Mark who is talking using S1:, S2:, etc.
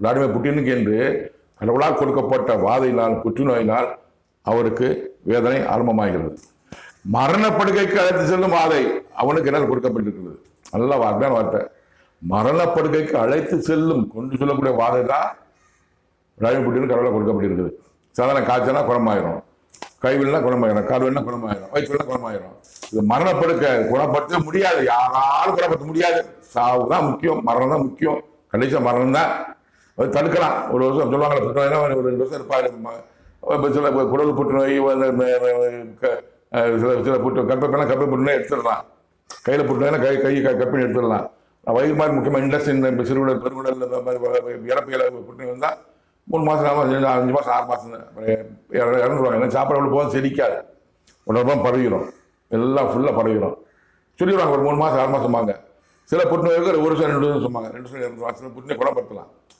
S1: Vladimir புட்டினுக்கு என்று கடவுளால் கொடுக்கப்பட்ட வாதையினால் புற்றுநோயினால் அவருக்கு வேதனை ஆரம்பமாகிறது. மரணப்படுகைக்கு அழைத்து செல்லும் வாதை அவனுக்கு என்ன கொடுக்கப்பட்டிருக்கிறது. நல்ல வார்த்தையான வார்த்தை. மரணப்படுகைக்கு அழைத்து செல்லும் கொண்டு சொல்லக்கூடிய வாதை தான் விளாடிமிர் புட்டினுக்கு கடவுளால் கொடுக்கப்பட்டிருக்குது சாதாரண காய்ச்சல்னா குணமாயிரும். கைவில்னா குணமாயிரும். கால்வெல்லாம் குணமாயிரும். வயிற்றுலாம் குணமாயிரும். இது மரணப்படுக்க குணப்படுத்த முடியாது. யாராலும் குணப்படுத்த முடியாது. சாவு தான் முக்கியம். மரணம் தான் முக்கியம். கடைசியாக மரணம் தான் தடுக்கலாம். ஒரு வருஷம் சொல்லுவாங்களே புற்றுநோய்னா ஒரு ரெண்டு வருஷம் இருப்பாரு சில குடல் புற்றுநோய் க- சில சில புற்று கர்ப்பப்பைனா கர்ப்ப புற்றுநோய் எடுத்துடலாம். கையில் புற்றுநோய்னா கை கை க- எடுத்துடலாம். வயிறு மாதிரி முக்கியமாக இண்டஸ்ட்ரி சிறுகுடல் பெருகுடல் இந்த மாதிரி இறப்பையில் புற்றுநோய் வந்தால் மூணு மாதம் நாலு மாதம் அஞ்சு மாதம் ஆறு மாதம் இறந்துருவாங்க. ஏன்னா சாப்பாடு அவ்வளோ போதும் செடிக்காது. உடம்பு பரவிடும் எல்லாம் ஃபுல்லாக பரவிடும் சொல்லிடுவாங்க ஒரு மூணு மாதம் ஆறு மாதம் வாங்க சில புற்றுநோய்க்கு ஒரு வருஷம் ரெண்டு வருஷம் சொன்னாங்க ரெண்டு வருஷம் ரெண்டு மாதம் புற்றுநோய் குணப்படுத்தலாம்.